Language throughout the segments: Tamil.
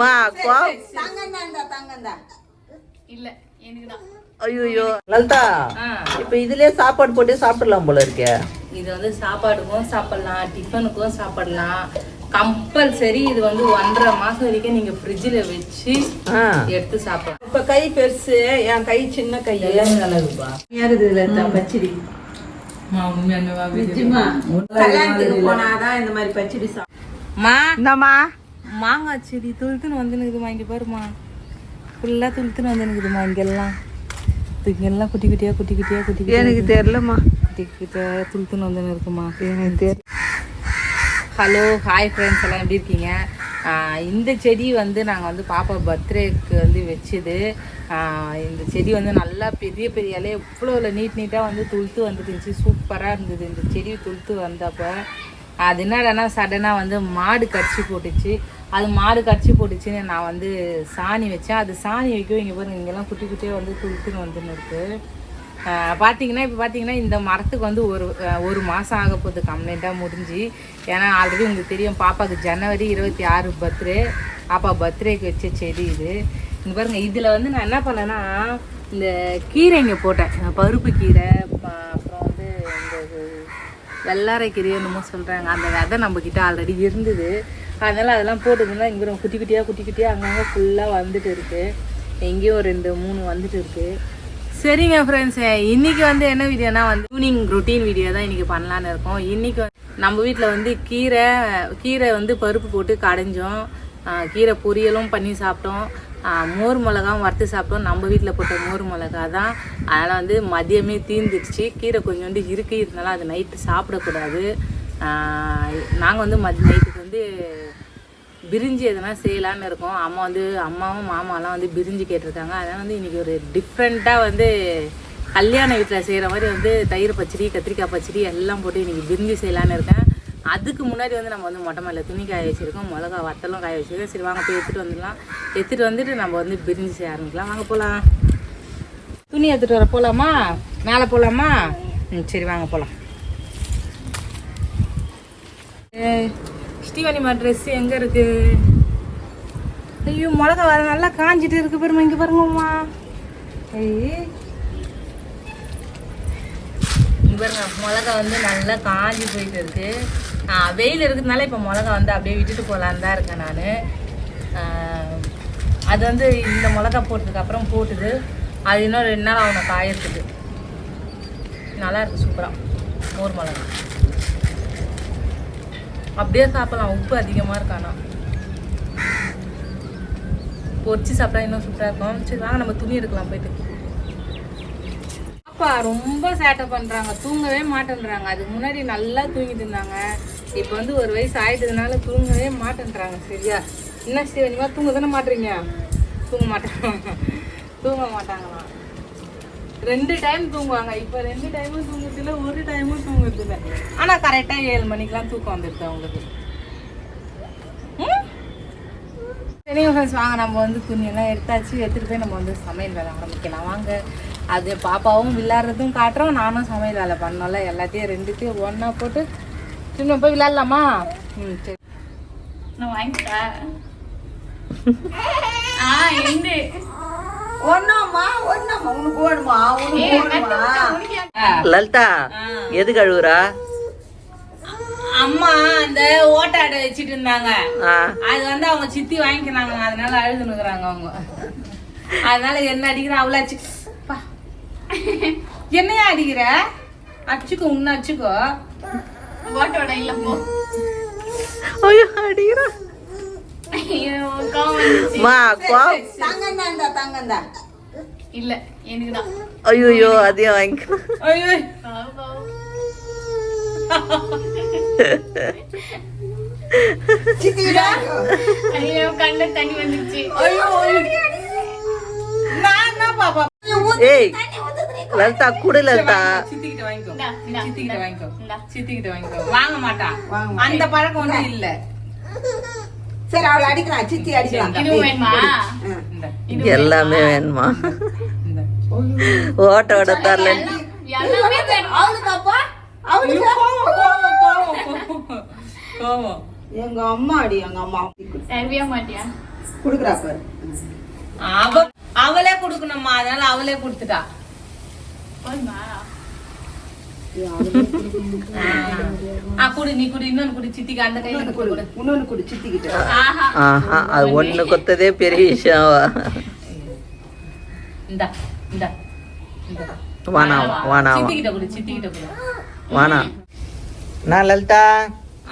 மா இல்ல ஐயோ லலிதா இப்ப இதுலயே சாப்பாடு போட்டு சாப்பிடலாம் போல இருக்கே. இது வந்து சாப்பாடுக்கும் சாப்பிடலாம் டிஃபனுக்கும் சாப்பிடலாம். கம்பல்சரி இது வந்து ஒன்றரை மாசம் வரைக்கும் நீங்க ஃப்ரிட்ஜில் வச்சு எடுத்து சாப்பிடலாம். இப்ப கை பெருசு என் கை சின்ன கை. எல்லாமே நல்லதுப்பா இதுல இந்த பச்சடி. கல்யாணத்துக்கு போனாதான் இந்த மாதிரி பச்சடி சாப்பிடும் மா. இந்தாம்மா. மாங்காய் செடி துளுத்துன்னு வந்து நிற்குதுமா இங்கே பாருமா ஃபுல்லாக துளுத்துன்னு வந்து நிற்குதுமா இங்கெல்லாம். இங்கெல்லாம் குட்டி குட்டியாக குட்டி குட்டியாக குட்டி எனக்கு தெரியலம்மா. குட்டி குட்டியாக துளுத்துன்னு வந்து இருக்குமா எனக்கு தெரியல ஹலோ ஹாய் ஃப்ரெண்ட்ஸ் எல்லாம் எப்படி இருக்கீங்க? இந்த செடி வந்து நாங்கள் வந்து பாப்பா பர்த்டேக்கு வந்து வச்சுது. இந்த செடி வந்து நல்லா பெரிய பெரிய இலைய எவ்வளோ நீட் நீட்டாக வந்து துளுத்து வந்துட்டு இருந்துச்சு சூப்பராக இருந்தது. இந்த செடி துளுத்து வந்தப்போ. அது என்னடானா சடனாக வந்து மாடு கடிச்சு போட்டுச்சு. அது மாடு கடிச்சு போட்டுச்சுன்னு நான் வந்து சாணி வச்சேன். அது சாணி வைக்கவும் இங்கே பாருங்க இங்கெல்லாம் குட்டி குட்டியாக வந்து துளுத்துன்னு வந்துன்னு இருக்குது பார்த்தீங்கன்னா இப்போ பார்த்தீங்கன்னா இந்த மரத்துக்கு வந்து ஒரு ஒரு மாதம் ஆக போகுது கம்ப்ளைண்ட்டாக முடிஞ்சு. ஏன்னா ஆல்ரெடி உங்களுக்கு தெரியும் பாப்பாவுக்கு ஜனவரி இருபத்தி ஆறு பர்த்டே பாப்பா பர்த்டேக்கு வச்ச செடி இது. இங்கே பாருங்கள் இதில் வந்து நான் என்ன பண்ணேன்னா இந்த கீரைங்க போட்டேன். பருப்பு கீரை அப்புறம் வந்து இந்த வெள்ளாரை கீரை என்னமோ சொல்கிறாங்க அந்த விதை நம்மக்கிட்ட ஆல்ரெடி இருந்தது. அதனால் அதெல்லாம் போட்டுருந்தோம்னா இங்கே குட்டி குட்டியாக குட்டி குட்டியாக அங்கங்கே ஃபுல்லாக வந்துட்டு இருக்குது எங்கேயும் ரெண்டு மூணு வந்துட்டு இருக்குது சரிங்க ஃப்ரெண்ட்ஸ் இன்னைக்கு வந்து என்ன வீடியோனா வந்து ஈவினிங் ரொட்டீன் வீடியோ தான் இன்னைக்கு பண்ணலான்னு இருக்கோம். இன்னைக்கு நம்ம வீட்டில் வந்து கீரை கீரை வந்து பருப்பு போட்டு கடைஞ்சோம். கீரை பொரியலும் பண்ணி சாப்பிட்டோம். மோர் மிளகாவும் வறுத்து சாப்பிட்டோம். நம்ம வீட்டில் போட்ட மோர் மிளகா தான். அதனால் வந்து மதியமே தீர்ந்துடுச்சு கீரை கொஞ்சோண்டு இருக்கு இருந்தாலும் அது நைட்டு சாப்பிடக்கூடாது. நாங்கள் வந்து மதி நைட்டுக்கு வந்து பிரிஞ்சு எதனா செய்யலான்னு இருக்கோம். அம்மா வந்து அம்மாவும் மாமாலாம் வந்து பிரிஞ்சு கேட்டிருக்காங்க. அதனால் வந்து இன்றைக்கி ஒரு டிஃப்ரெண்ட்டாக வந்து கல்யாண வீட்டில் செய்கிற மாதிரி வந்து தயிர் பச்சடி கத்திரிக்காய் பச்சடி எல்லாம் போட்டு இன்றைக்கி பிரிஞ்சு செய்யலான்னு இருக்கேன். அதுக்கு முன்னாடி வந்து நம்ம வந்து மொட்டை மேலே துணி காய வச்சுருக்கோம். மிளகா வத்தலும் காய வச்சுருக்கோம். சரி வாங்க போய் எடுத்துகிட்டு வந்துடலாம். எடுத்துகிட்டு வந்துட்டு நம்ம வந்து பிரிஞ்சு செய்ய ஆரம்பிக்கலாம். வாங்க போகலாம் துணி எடுத்துகிட்டு வர போகலாமா மேலே போகலாமா ம் சரி வாங்க போகலாம் ஸ்ரீவனிமா ட்ரெஸ் எங்க இருக்கு? ஐயோ மிளகா வர நல்லா காஞ்சிட்டு இருக்கு பாருமா இங்க பாருங்கம்மா ஐய் பாருங்க மிளகா வந்து நல்லா காஞ்சி போயிட்டு இருக்கு. வெயில் இருக்கிறதுனால இப்போ மிளகா வந்து அப்படியே விட்டுட்டு போகலான்னு தான் இருக்கேன் நான். அது வந்து இந்த மிளகா போட்டதுக்கு அப்புறம் போட்டுது. அது இன்னும் ரெண்டு நாள் அவனை காயறதுக்கு. நல்லா இருக்கு சூப்பராக மோர் மிளகா. அப்படியே சாப்பிடலாம். உப்பு அதிகமாக இருக்கானா? பொறிச்சு சாப்பிட்டா இன்னும் சூப்பராக இருக்கும். சரி வாங்க நம்ம துணி எடுக்கலாம் போயிட்டு. அப்பா ரொம்ப சேட்டை பண்ணுறாங்க தூங்கவே மாட்டேன்றாங்க. அதுக்கு முன்னாடி நல்லா தூங்கிட்டு இருந்தாங்க. இப்போ வந்து ஒரு வயசு ஆயிட்டதுனால தூங்கவே மாட்டேன்றாங்க. சரியா? என்ன சிவனிமா தூங்க தானே மாட்டுறீங்க தூங்க மாட்டாங்க தூங்க மாட்டாங்களாம். ரெண்டு டைம் தூங்குவாங்க. இப்போ ரெண்டு டைமும் தூங்குறது இல்லை ஒரு டைமும் தூங்குறது இல்லை ஆனால் கரெக்டாக ஏழு மணிக்கெலாம் தூக்கம் வந்துடுது அவங்களுக்கு? சரிங்க ஃப்ரெண்ட்ஸ் வாங்க நம்ம வந்து துணியெல்லாம் எடுத்தாச்சு. எடுத்துகிட்டு போய் நம்ம வந்து சமையல் வேலை ஆரம்பிக்கலாம். வாங்க. அது பாப்பாவும் விளையாடுறதும் காட்டுறோம். நானும் சமையல் வேலை பண்ணோம்ல. எல்லாத்தையும் ரெண்டுத்தையும் ஒன்றா போட்டு திரும்ப போய் விளையாடலாமா? ம் சரி. நான் வாங்கிட்டேன். ஆ எண்டு ஒன்னாமா ஒன்னாமா உனக்கு வேணுமா உனக்கு லலிதா எது கழுவுறா அம்மா அந்த ஓட்டாடை வச்சுட்டு இருந்தாங்க. அது வந்து அவங்க சித்தி வாங்கிக்கிறாங்க அதனால அழுதுனுக்குறாங்க அவங்க. அதனால என்ன அடிக்கிற? அவ்வளோ அச்சு. பா. என்னையா அடிக்கிற? அச்சுக்கோ உன்ன அச்சுக்கோ. ஓட்டோட இல்ல போ. ஐயோ அடிக்கிறா. மா இல்ல ஐயோ. அதையும் தண்ணி வந்துச்சு என்ன பாப்பா? ஏய் லலிதா குடு லலிதா. சித்திக்கிட்ட வாங்கிக்கோ. சித்திக்கிட்ட வாங்கிக்கோ. சித்திக்கிட்ட வாங்கிக்கோ. வாங்க மாட்டான் வாங்க அந்த பழக்கம் ஒன்றும் இல்ல. சரி அவளை அடிக்கலாம். சித்தி அடிக்கலாம். இதுவும் வேணுமா? இந்த எல்லாமே வேணுமா? ஓட்டோட தரல. எல்லாமே வேணும்? அவளுக்கு அப்பா அவளுக்கு? கோவம் கோவம் கோவம் கோவம். கோவம். எங்க அம்மா அடி எங்க அம்மா. குடுக்குறா பாரு. அவ அவளே கொடுக்கணும்மா. அதனால அவளே கொடுத்துட்டா. அது ஒண்ணு கொத்ததே பெரிய விஷயம். இந்தா இந்தா இந்தா. வானா வானா வானா. நான் லலிதா.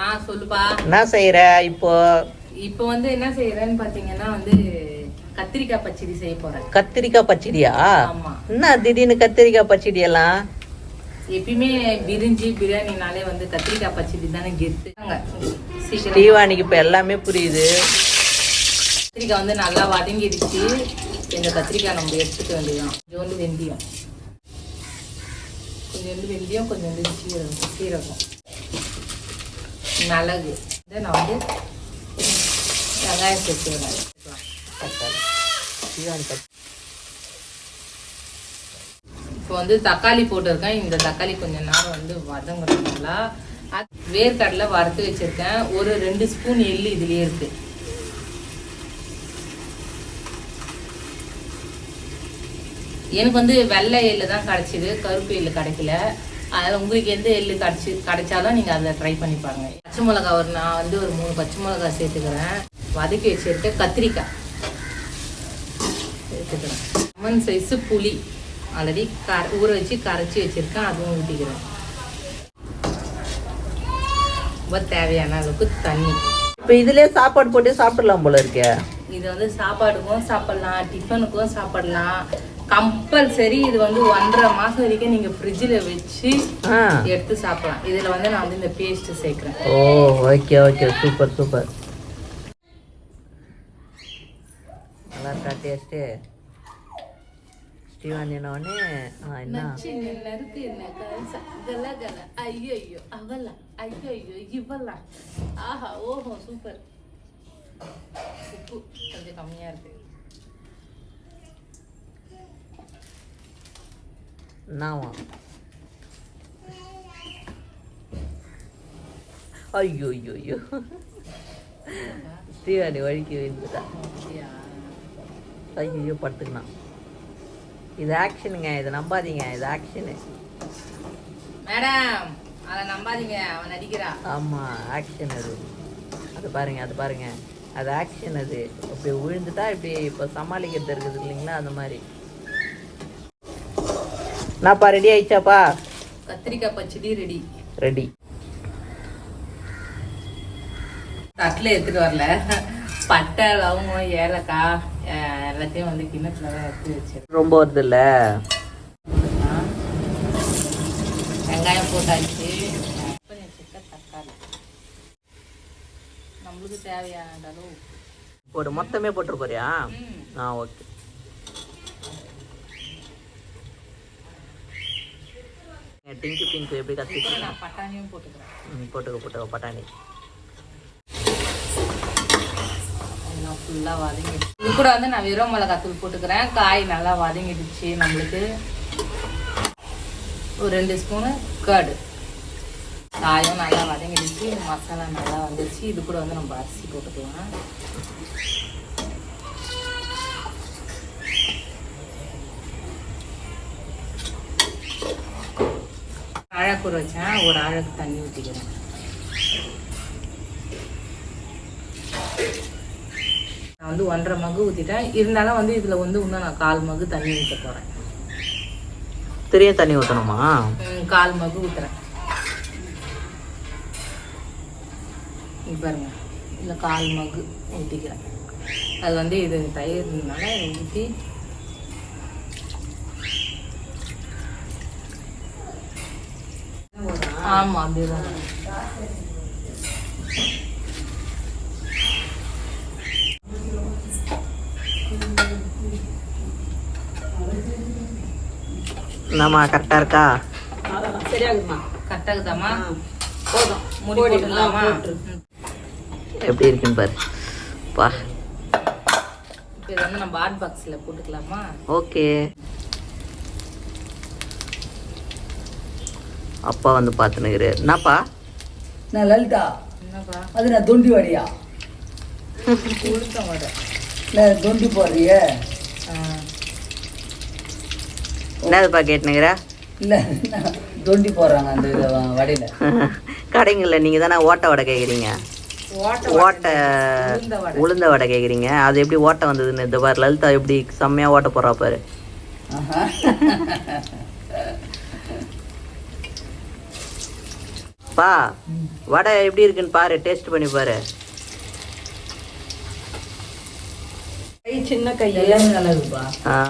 ஆ சொல்லுப்பா. என்ன செய்யற இப்போ? இப்போ வந்து என்ன செய்யறேன்னு பாத்தீங்கன்னா வந்து கத்திரிக்காய் பச்சடி செய்ய போறேன். கத்திரிக்காய் பச்சடியா? ஆமா. என்ன திடீர்னு கத்திரிக்காய் பச்சடி எல்லாம் எப்பயுமே பிரிஞ்சி பிரியாணினாலே வந்து கத்திரிக்காய் பச்சடி தானே கெத்து. சீக்கிரம் ஸ்ரீவாணிக்கு இப்ப எல்லாமே புரியுது. கத்திரிக்காய் வந்து நல்லா வதங்கிடுச்சு. இந்த கத்திரிக்காய் நம்ம எடுத்துக்க வேண்டியதான் கொஞ்சோண்டு வெந்தயம். கொஞ்சோண்டு வெந்தயம் கொஞ்சோண்டு சீரகம் சீரகம். மிளகு. இதை நான் வந்து வெங்காயம் சேர்த்துக்கிறேன் ஸ்ரீவாணி பச்சடி. இப்போ வந்து தக்காளி போட்டிருக்கேன். இந்த தக்காளி கொஞ்சம் நேரம் வந்து வதங்கணும் நல்லா. அது வேர்க்கடலை வறுத்து வச்சிருக்கேன். ஒரு ரெண்டு ஸ்பூன் எள்ளு இதுலேயே இருக்கு. எனக்கு வந்து வெள்ளை எள்ளு தான் கிடைச்சிது. கருப்பு எள்ளு கிடைக்கல. அதில் உங்களுக்கு எந்த எள்ளு கிடச்சி கிடைச்சாலும் நீங்கள் அதை ட்ரை பண்ணி பாருங்க. பச்சை மிளகா ஒரு நான் வந்து ஒரு மூணு பச்சை மிளகா சேர்த்துக்கிறேன். வதக்கி வச்சுட்டு கத்திரிக்காய். சேர்த்துக்கிறேன். லெமன் சைஸு புளி. ஆல்ரெடி கர ஊற வச்சு கரைச்சி வச்சிருக்கேன். அதுவும் ஊற்றிக்கிறேன் ரொம்ப தேவையான அளவுக்கு தண்ணி. இப்ப இதுலயே சாப்பாடு போட்டு சாப்பிடலாம் போல இருக்கே. இது வந்து சாப்பாடுக்கும் சாப்பிடலாம் டிஃபனுக்கும் சாப்பிடலாம். கம்பல்சரி இது வந்து ஒன்றரை மாசம் வரைக்கும் நீங்க ஃப்ரிட்ஜில் வச்சு எடுத்து சாப்பிடலாம். இதுல வந்து நான் வந்து இந்த பேஸ்ட் சேர்க்கிறேன். Oh okay okay super super நல்லா இருக்கா டேஸ்ட்டு ஸ்ரீவாணினோடனே ஆ என்ன கல கல ஐயோ அவளா ஐயோ இவளா ஆஹா ஓஹோ சூப்பர் உப்பு கொஞ்சம் கம்மியா இருக்கு ஐயோ ஐயோ ஐயோ ஸ்ரீவாணி வழிக்கு விழுந்துட்டா அப்படியா? ஐயோ படுத்துக்கினான் இது ஆக்ஷனுங்க இதை நம்பாதீங்க இது ஆக்ஷனு. மேடம் அதை நம்பாதீங்க அவன் நடிக்கிறா. ஆமா ஆக்ஷன் அது. அது பாருங்க அது பாருங்க. அது ஆக்ஷன் அது. இப்படி விழுந்துட்டா இப்படி இப்போ சமாளிக்கிறது இருக்குது இல்லைங்களா அந்த மாதிரி. நான்ப்பா ரெடி ஆயிடுச்சாப்பா? கத்திரிக்காய் பச்சடி ரெடி ரெடி தட்டில் எடுத்துட்டு வரல. பட்டை லவங்கம் ஏலக்காய். எல்லாத்தையும் வந்து கிண்ணத்துல தான் எடுத்து வச்சிருக்கேன். ரொம்ப வருது இல்ல வெங்காயம் போட்டாச்சு. வச்சிருக்க தக்காளி. நம்மளுக்கு தேவையான அளவு. போடு மொத்தமே போட்டுரு போறியா. ஆ ஓகே. டிங்கு பிங்கு எப்படி இப்போ நான் பட்டாணியும் போட்டுக்கிறேன். போட்டுக்க போட்டுக்க பட்டாணி எல்லாம் ஃபுல்லாக வதங்கிடுச்சு. இது கூட வந்து நான் வெறும் மிளகாத்தூள் போட்டுக்கிறேன். காய் நல்லா வதங்கிடுச்சு நம்மளுக்கு. ஒரு ரெண்டு ஸ்பூனு கர்டு காயும் நல்லா வதங்கிடுச்சு. மசாலா நல்லா வந்துடுச்சு. இது கூட வந்து நம்ம அரிசி போட்டுக்கலாம். ஆழக்கூர் வச்சேன். ஒரு அழகு தண்ணி ஊற்றிக்கிறேன் நான் வந்து ஒன்றரை மகு ஊற்றிட்டேன் இருந்தாலும் வந்து இதில் வந்து இன்னும் நான் கால் மகு தண்ணி ஊற்ற போகிறேன் திரிய தண்ணி ஊற்றணுமா கால் மகு ஊற்றுறேன் பாருங்க. இதில் கால் மகு ஊற்றிக்கிறேன் அது வந்து இது தயிர்னால ஊற்றி ஆமாம் அப்படிதான் என்னம்மா கரெக்டாக இருக்கா? சரியாகுமா கரெக்டாகுதாம்மா போதும். மூடி. எப்படி இருக்குன்னு பாரு. பா இப்போ இதை வந்து நம்ம ஹாட் பாக்ஸில் போட்டுக்கலாமா? ஓகே. அப்பா வந்து பார்த்துனுக்குறாரு என்னப்பா? நான் லலிதா. என்னப்பா? அது நான் தொண்டி வாடியா தொண்டி போடுறிய? என்னதுப்பா கேட்டுனுங்கிற இல்லை தொண்டி போடுறாங்க அந்த வடையில். கடைங்களில் நீங்கள் தானே ஓட்டை வடை கேட்குறீங்க ஓட்டை உளுந்த வடை. கேட்குறீங்க அது எப்படி ஓட்டை வந்ததுன்னு இந்த பாரு லலிதா எப்படி செம்மையாக ஓட்டை போடுறா பாரு. பா வடை எப்படி இருக்குன்னு பாரு டேஸ்ட் பண்ணி பாரு. சின்ன கை.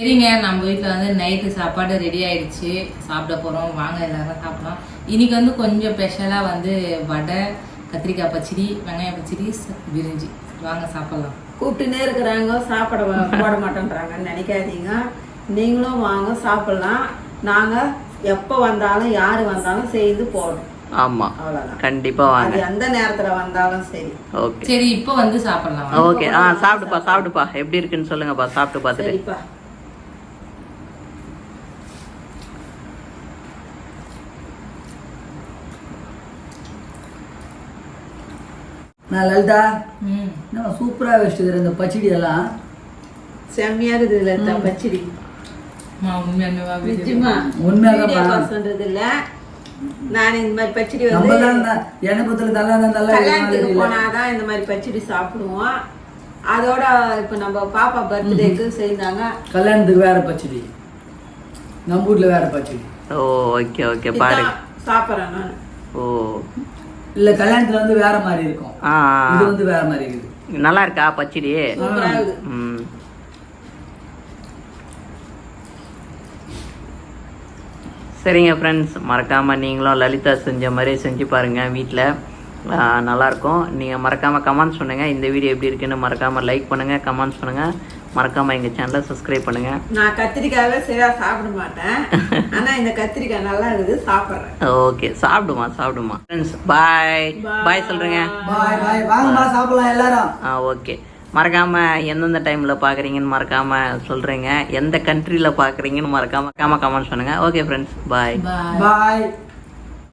சரிங்க நம்ம வீட்டில் வந்து நைட்டு சாப்பாடு ரெடி ஆயிடுச்சு. சாப்பிட போகிறோம் வாங்க எல்லாரும் சாப்பிடலாம். இன்னைக்கு வந்து கொஞ்சம் ஸ்பெஷலாக வந்து வடை கத்திரிக்காய் பச்சடி வெங்காய பச்சடி ச- பிரிஞ்சி. வாங்க சாப்பிடலாம். கூப்பிட்டுனே இருக்கிறாங்க. சாப்பிட போட மாட்டேன்றாங்கன்னு நினைக்காதீங்க. நீங்களும் வாங்க சாப்பிடலாம். நாங்க எப்போ வந்தாலும் யாரு வந்தாலும் செய்து போடுறோம் ஆமா. கண்டிப்பா வாங்க. எந்த நேரத்துல வந்தாலும் சரி. ஓகே. சரி இப்போ வந்து சாப்பிடலாம். ஓகே. ஆ சாப்பிடுப்பா சாப்பிடுப்பா. எப்படி இருக்குன்னு சொல்லுங்கப்பா சாப்பிட்டு பார்த்துட்டு. நான் லலிதா நம்ம சூப்பராக வச்சுட்டு இந்த பச்சடி எல்லாம் செம்மையா இருக்குது இந்த பச்சடி. சொல்றது இல்ல நான் இந்த மாதிரி பச்சடி நம்ம வந்து தான் நல்லா கல்யாணத்துக்கு போனாதான் இந்த மாதிரி பச்சடி சாப்பிடுவோம். அதோட இப்ப நம்ம பாப்பா பர்த்டேக்கு செய்தாங்க கல்யாணத்துக்கு வேற பச்சடி. நம்ம வீட்டில் வேற பச்சடி. ஓ ஓகே ஓகே பாரு சாப்பிட்றேன் நான். ஓ. இல்லை கல்யாணத்தில் வந்து வேற மாதிரி இருக்கும். இது வந்து வேற மாதிரி இருக்குது. நல்லா இருக்கா பச்சடி சூப்பரா இருக்குது ம் சரிங்க ஃப்ரெண்ட்ஸ் மறக்காமல் நீங்களும் லலிதா செஞ்ச மாதிரி செஞ்சு பாருங்கள் வீட்டில் நல்லாயிருக்கும் நீங்கள் மறக்காமல் கமெண்ட்ஸ் பண்ணுங்கள் இந்த வீடியோ எப்படி இருக்குன்னு மறக்காமல் லைக் பண்ணுங்கள் கமெண்ட்ஸ் பண்ணுங்கள் மறக்காமல் எங்கள் சேனலை சப்ஸ்கிரைப் பண்ணுங்கள் நான் கத்திரிக்காவே சரியா சாப்பிட மாட்டேன். ஆனா இந்த கத்திரிக்காய் நல்லா இருக்குது. சாப்பிட்றேன். ஓகே சாப்பிடுமா சாப்பிடுமா. ஃப்ரெண்ட்ஸ் பாய் பாய் சொல்கிறேங்க பாய் பாய் வாங்கம்மா சாப்பிடலாம் எல்லாரும். ஆ ஓகே மறக்காமல் எந்தெந்த டைமில் பார்க்குறீங்கன்னு மறக்காமல் சொல்கிறீங்க எந்த கண்ட்ரியில் பார்க்குறீங்கன்னு மறக்காமல் மறக்காமல் கமெண்ட்ஸ் பண்ணுங்கள் ஓகே ஃப்ரெண்ட்ஸ் பாய் பாய்